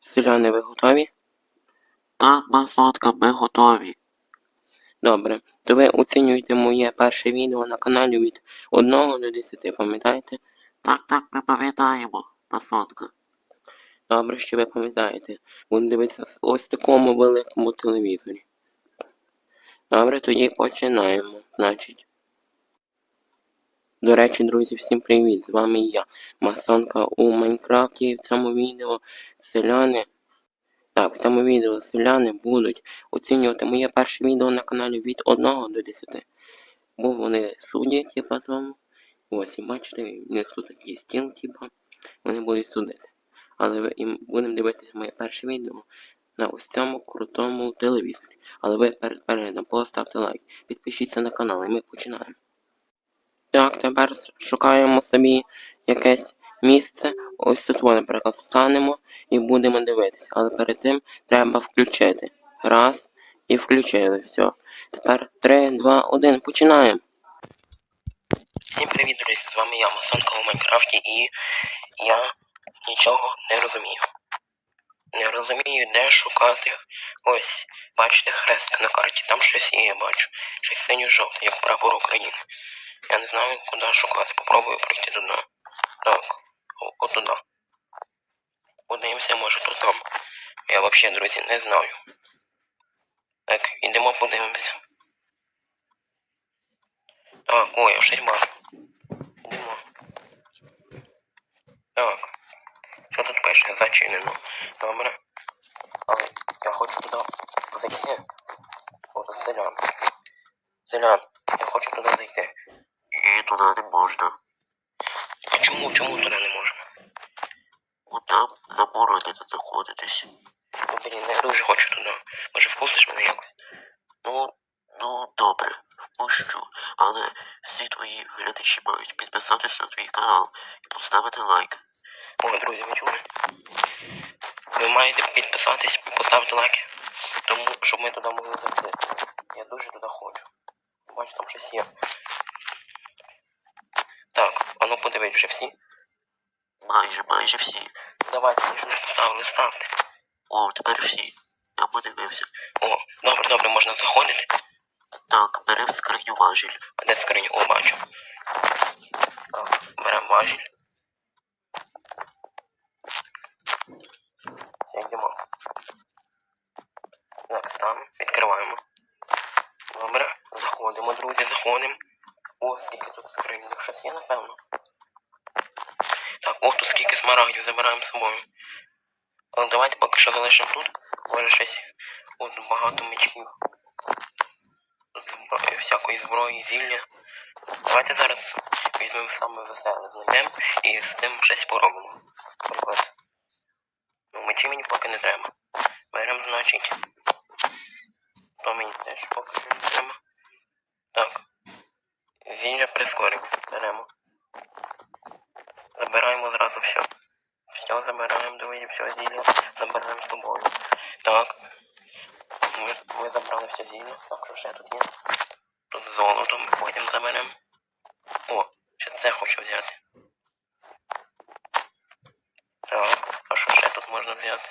Селяни, ви готові? Так, масотка, ми готові. Добре. То ви оцінюєте моє перше відео на каналі від 1 до 10, пам'ятаєте? Так, так, ми пам'ятаємо, масотка. Добре, що ви пам'ятаєте. Будемо дивитися ось такому великому телевізорі. Добре, тоді починаємо. Значить. До речі, друзі, всім привіт! З вами я, Масонка у Майнкрафті. І в цьому відео селяни. Так, в цьому відео селяни будуть оцінювати моє перше відео на каналі від 1 до 10. Бо вони судять, типа тому. Ось, і бачите, у них тут такий стіл, типа. Вони будуть судити. Але ви і будемо дивитися моє перше відео на ось цьому крутому телевізорі. Але ви перед переглядом поставте лайк, підпишіться на канал і ми починаємо. Так, тепер шукаємо собі якесь місце. Ось тут, наприклад, встанемо і будемо дивитися. Але перед тим треба включити. Раз. І включили. Все. Тепер 3, 2, 1. Починаємо. Всім привіт, друзі! З вами я, Масонка у Майнкрафті, і я нічого не розумію. Не розумію, де шукати. Ось, бачите хрестик на карті, там щось є, я бачу. Щось синьо-жовте, як прапор України. Я не знаю, куди шукати. Попробую пройти туди. Так, о- от туди. Подивимося, може тут там. Я взагалі, друзі, не знаю. Так, ідемо подивимося. Так, ой, я щось бачу. Ідемо. Так. Що тут пише? Зачинено. Добре. Але я хочу туди зайти. От селян. Селян, я хочу туди зайти. І туди не можна. А чому? Чому туди не можна? Бо там заборонено знаходитись. Ну, блін, я дуже хочу туди. Може впустиш мене якось? Ну, ну, добре, впущу. Але всі твої глядачі мають підписатися на твій канал і поставити лайк. О, друзі, ви чули? Ви маєте підписатись і поставити лайки. Тому, щоб ми туди могли зайти. Я дуже туди хочу. Бачу, там щось є. Так, а ну подивись вже всі. Майже, майже всі. Давайте, ж не поставили, ставте. О, тепер всі. Я подивився. О, добре, добре, можна заходити. Так, бери в скриню важіль. А де скриню? О, бачу. Так, беремо важіль. Йдемо. Так, там, відкриваємо. Добре, заходимо, друзі, заходимо. О, скільки тут скринь, так щось є, напевно. Так, о, тут скільки смарагдів забираємо з собою. Але давайте поки що залишимо тут. Може щось. От багато мечів. Всякої зброї, зілля. Давайте зараз візьмемо саме веселе, знайдемо і з тим щось поробимо. Наприклад. Ну, мечі мені поки не треба. Беремо, значить. То мені теж поки не треба. Так. Зілля прискорення. Беремо. Забираємо зразу все. Все забираємо, друзі, все зілля. Забираємо з тобою. Так. Ми, ми забрали все зілля. Так, що ще тут є? Тут золото ми потім заберемо. О, ще це хочу взяти. Так, а що ще тут можна взяти?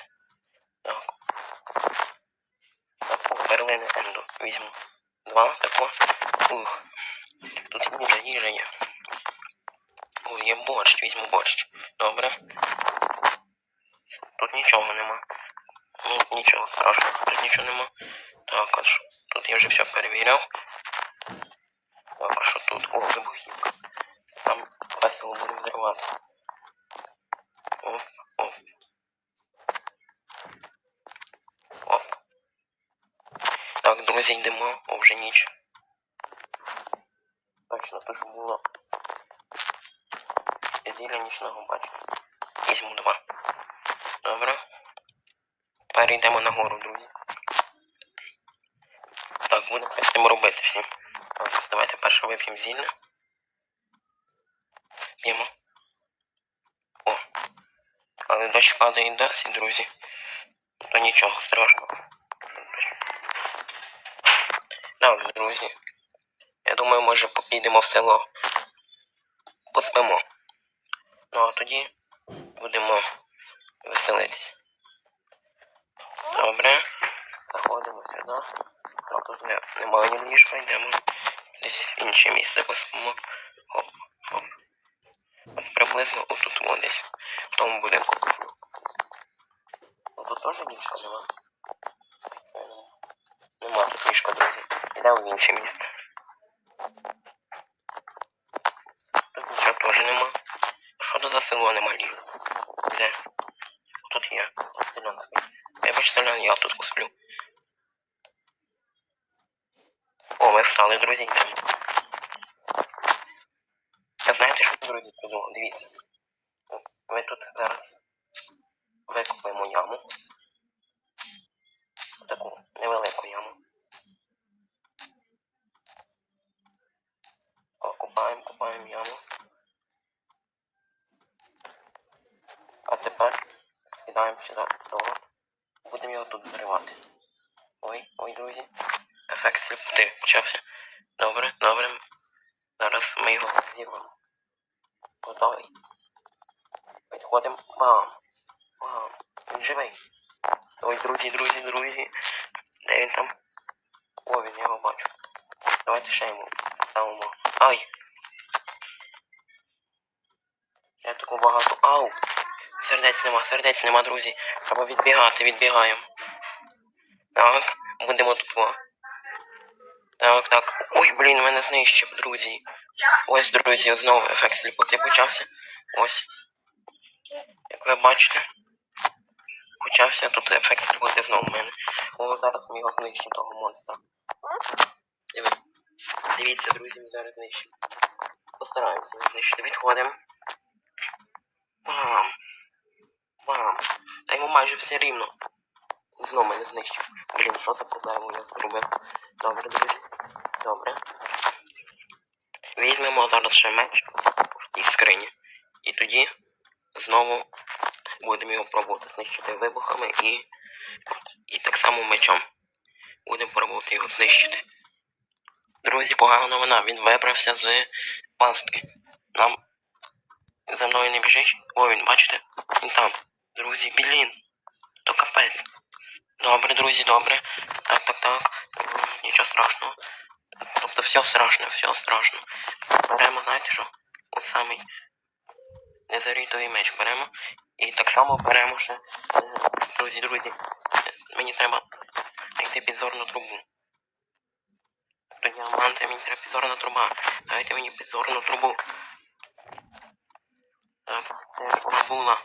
Так. Перлини енду візьму. Два, тако. Ух. Тут їжа, їжа є. О, є борщ, візьму борщ. Добре. Тут нічого нема. Ну, нічого страшного, тут нічого нема. Так, а що? Тут я вже все перевіряв. Так, а що тут? О, вибухівка. Сам весело буде взривати. Оп, оп. Оп. Так, друзі, йдемо, О, вже ніч. Тут ж було. Зілля нічного бачу. Візьму два. Добре. Тепер йдемо нагору, друзі. Так, будемо щось з цим робити всім. Давайте перше вип'ємо зілля. П'ємо. О. Але дощ падає досі, друзі. То нічого страшного. Так, друзі. Думаю, може підемо в село. Поспимо. Ну а тоді будемо веселитись. Добре. Заходимо сюди. Так, тут не, немає ні ліжка, йдемо десь в інше місце поспимо. Хоп, хоп. От приблизно отут во десь. В тому будинку. Ну тут теж ліжка нема. Нема тут ліжка, друзі. Йдемо в інше місце. Тут нічого теж нема. Що тут за село нема? Де? Тут. От селян спить. Я бачу селян, я тут посплю. О, ми встали, друзі, йдемо. А знаєте, що друзі придумав? Дивіться. Ми тут зараз викопаємо яму. Таку невелику яму. О, копаємо, копаємо яму. А тепер скидаємо сюди того. Будемо його тут зривати. Ой, ой, друзі. Ефект сліпоти почався. Добре, добре. Зараз ми його зірвемо. Готовий. Підходимо. Бам. Бам. Він живий. Ой, друзі, друзі, друзі. Де він там? О, він я його бачу. Давайте ще йому ставимо. Ай! Я таку багато. Ау! Сердець нема, сердець нема, друзі. Треба відбігати, відбігаємо. Так, будемо тут. о. Так, так. Ой, блін, мене знищив, друзі. Ось, друзі, знову ефект сліпоти почався. Ось. Як ви бачите. Почався тут ефект сліпоти знову в мене. О, зараз ми його знищимо, того монстра. Диви. Дивіться, друзі, ми зараз знищимо. Постараємося знищити. Відходимо. Бам. Бам. Та йому майже все рівно. Знову мене знищив. Блін, що за проблему я зробив? Добре, друзі. Добре. Візьмемо зараз ще меч в тій скрині. І тоді знову будемо його пробувати знищити вибухами і, і так само мечом. Будемо пробувати його знищити. Друзі, погана новина. Він вибрався з пастки. Нам за мною не біжить. О, він, бачите? Він там. Друзі, блін. То капець. Добре, друзі, добре. Так, так, так. Нічого страшного. Тобто все страшно, все страшно. Беремо, знаєте що? От самий незарітовий меч беремо. І так само беремо ще. е, Друзі, друзі. Мені треба знайти підзорну трубу. До діаманти мені треба підзорна труба. Дайте мені підзорну трубу. Так, де ж була?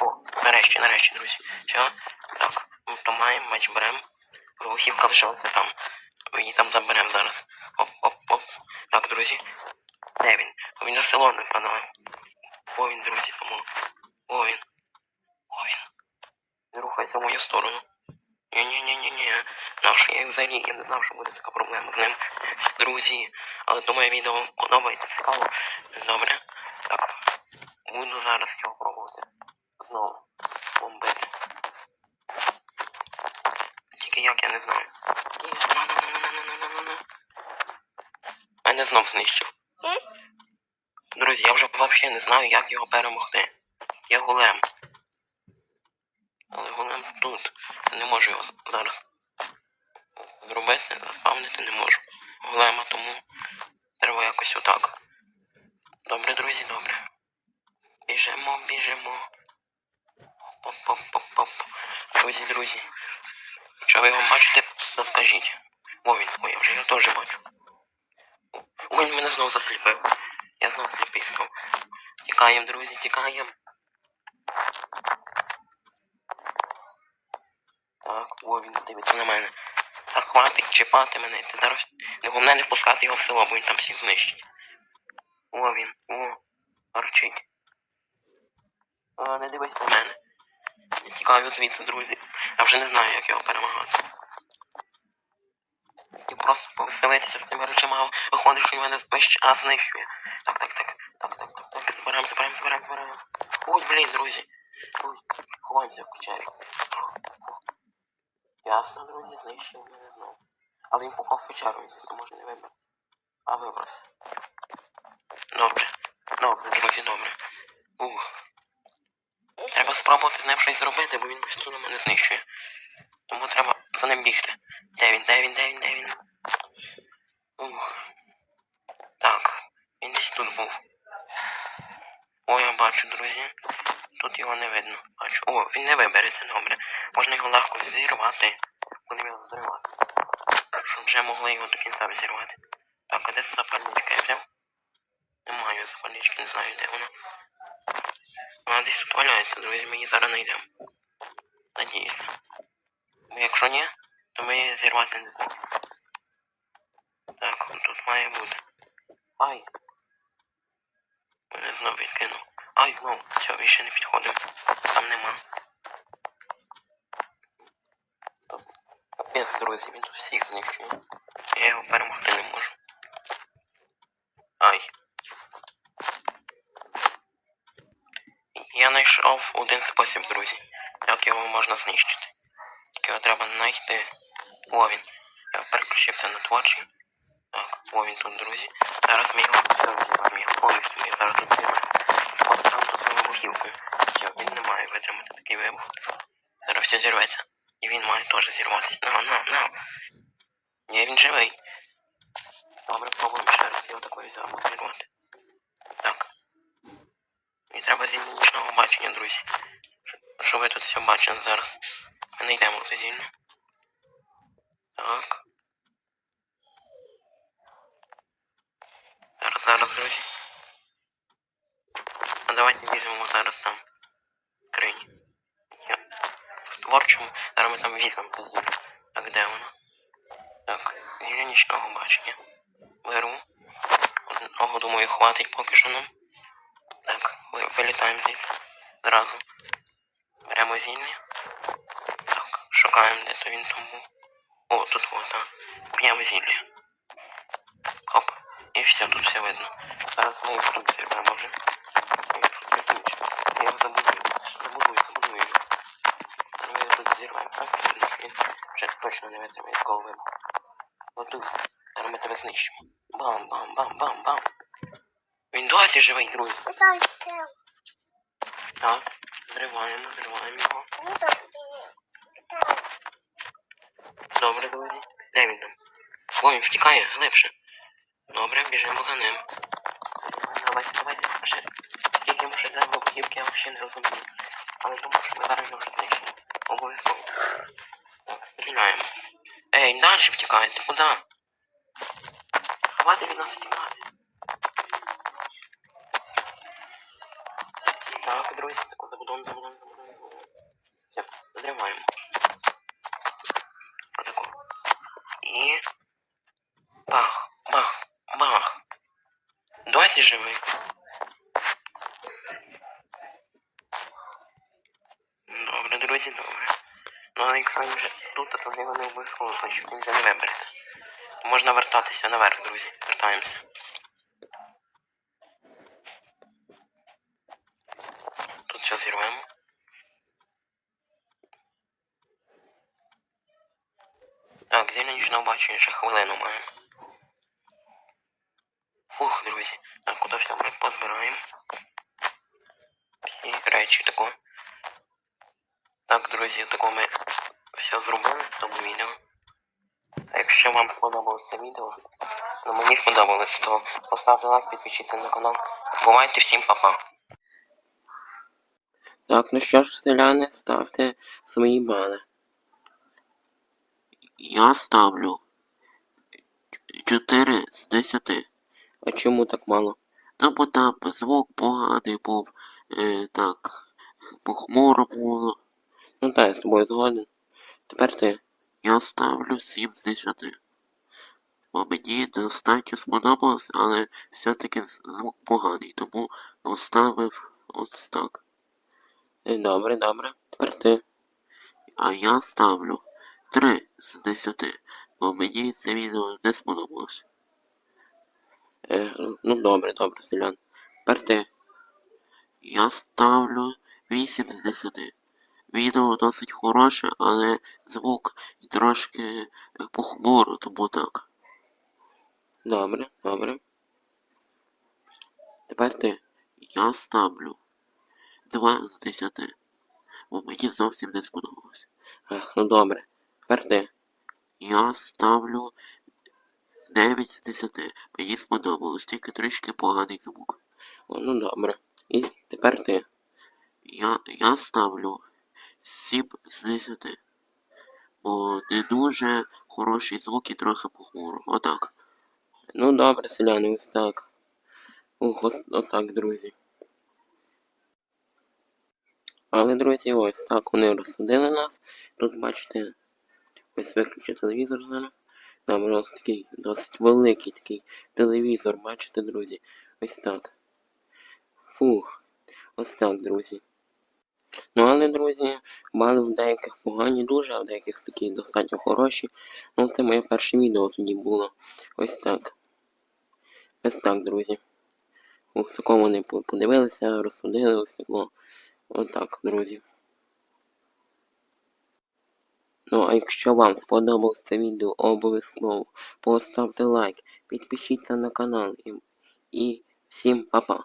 О, нарешті, нарешті, друзі. Все, так, ми то маємо, меч беремо. Вибухівка лишилася там. Її там заберемо зараз. Оп, оп, оп. Так, друзі. Де він? Він на село не падає. О, він, друзі, тому. О, він. О, він. Він рухається в мою сторону. Ні-ні-ні-ні-ні. Наш я взагалі я не знав, що буде така проблема з ним. Друзі. Але думаю, відео подобається цікаво. Добре. Так. Буду зараз його пробувати. Знову. Бомбити. Тільки як я не знаю. Є, на-на-на-на-на-на-на-на. Мене знов знищив. Друзі, я вже взагалі не знаю, як його перемогти. Я голем. Але голем тут. Я не можу його зараз зробити, заспавнити не можу. Голема, тому треба якось отак. Добре, друзі, добре. Біжимо, біжимо. Поп-поп-поп-поп. Друзі, друзі. Якщо ви його бачите, то скажіть. О, він, ой, я вже його теж бачу. Знову засліпив. Я знову сліпий став. Тікаємо, друзі, тікаємо. Так, о, він дивиться на мене. Так хватить чіпати мене. Ти зараз не головне не впускати його в село, бо він там всіх знищить. О, він, о, арчить. А, не дивись на мене. Я тікаю звідси, друзі. Я вже не знаю, як його перемагати. Хотів просто повеселитися з тими речами, а виходить, що він мене весь час знищує. Так, так, так, так, так, так, так, збираємо, збираємо, збираємо, збираємо. Ой, блін, друзі. Ой, ховаємося в печері. Ясно, друзі, знищив мене знову. Але він попав в печеру, він звідти може не вибратися. А вибрався. Добре. Добре, друзі, добре. Ух. Треба спробувати з ним щось зробити, бо він постійно мене знищує. Тому треба за ним бігти. Де він, де він, де він, де він? Ух. Так, він десь тут був. О, я бачу, друзі. Тут його не видно. Бачу. О, він не вибереться, добре. Можна його легко зірвати. Будемо його зривати. Щоб вже могли його до кінця зірвати. Так, а де запальничка я взяв? Немає запальнички, не знаю, де вона. Вона десь тут валяється, друзі, ми її зараз знайдемо. Надіюся. Якщо ні, ми зірвати не зможемо. Так, тут має бути. Ай. Мене знов відкинув. Ай, знов. Все, більше не підходимо. Там нема. Та Капець, друзі, він тут всіх знищує. Я його перемогти не можу. Ай. Я знайшов один спосіб, друзі, як його можна знищити. Тільки його треба знайти. О. Я переключився на творчий. Так, о, тут, друзі. Зараз ми його розірвемо. Я повністю я зараз тут зірвемо. От там тут вибухівкою. Все, він не має витримати такий вибух. Зараз все зірветься. І він має теж зірватися. На, на, на. Ні, він живий. Добре, пробуємо ще раз його такою зараз зірвати. Так. І треба зі нічного бачення, друзі. Що ви тут все бачили зараз? Ми не йдемо в зільне. Так. Зараз, друзі. А давайте візьмемо зараз там крині. Я в творчому. Зараз ми там візьмемо те. Так, де воно? Так, зілля нічного бачення. Беру. Одного, думаю, хватить поки що нам. Так, ви- вилітаємо звідси. Зразу. Беремо зілля. Так, шукаємо, де то він там був. О, тут вот, так. П'ємо зілля. Все, тут все видно. Зараз ми їх тут зірвемо вже. Ми їх тут. Я його забудую. Забудую, забудую його. Ми його тут зірвемо, так? Видно, що він вже точно не витримає такого вибуху. Готуйся. Зараз ми тебе знищимо. Бам, бам, бам, бам, бам. Він досі живий, друзі. Так, зриваємо, зриваємо його. Добре, друзі. Де він там? О, він втікає, глибше. Біжимо за ним. Давайте, давайте, ще. Скільки може за вибухівки, я взагалі не розумію. Але думаю, що ми зараз його вже знищимо. Обов'язково. Так, стріляємо. Ей, далі втікаєте, куди? Хватить від нас втікати. Так, друзі, так, забудом, забудом, забудом, забудом. Все, зриваємо. Отако. І. Бах, бах, бах. Досі живий. Добре, друзі, добре. Ну, але якщо він вже тут, то з не обов'язково, значить він вже не вибереться. Можна вертатися наверх, друзі. Вертаємося. Тут все зірвемо. Так, зілля нічного бачення, ще хвилину маємо. Фух, друзі. Так, куди все позбираємо. Всі речі тако. Так, друзі, тако ми все зробили в тому відео. А якщо вам сподобалось це відео, ну мені сподобалось, то поставте лайк, підпишіться на канал. Бувайте всім па-па. Так, ну що ж, селяни, ставте свої бали. Я ставлю 4 з 10. А чому так мало? Ну, бо там звук поганий був, е, так, похмуро було. Ну так, я з тобою згоден. Тепер ти. Я ставлю 7 з 10. Бо мені достатньо сподобалось, але все-таки звук поганий, тому поставив ось так. Добре, добре. Тепер ти. А я ставлю 3 з 10, бо мені це відео не сподобалось. Е, ну добре, добре, селян. Тепер ти. Я ставлю 8 з 10. Відео досить хороше, але звук трошки е, похмуро, тому так. Добре, добре. Тепер ти. Я ставлю 2 з 10. бо мені зовсім не сподобалось. Ах, ну добре. Тепер ти. Я ставлю 9 з 10. Мені сподобалось, тільки трішки поганий звук. О, ну добре. І тепер ти. Я, я ставлю 7 з 10. Бо не дуже хороший звук і трохи похмуро. Отак. Ну добре, селяни, ось так. Ух, от, отак, друзі. Але, друзі, ось так вони розсадили нас. Тут, бачите, ось виключу телевізор зараз. Добре, ось такий досить великий такий телевізор, бачите, друзі. Ось так. Фух. Ось так, друзі. Ну, але, друзі, бали в деяких погані дуже, а в деяких такі достатньо хороші. Ну, це моє перше відео тоді було. Ось так. Ось так, друзі. Ух, такому вони подивилися, розсудили ось тако. Отак, друзі. Ну, а якщо вам сподобалось це відео, обов'язково поставте лайк, підпишіться на канал і, і всім па-па.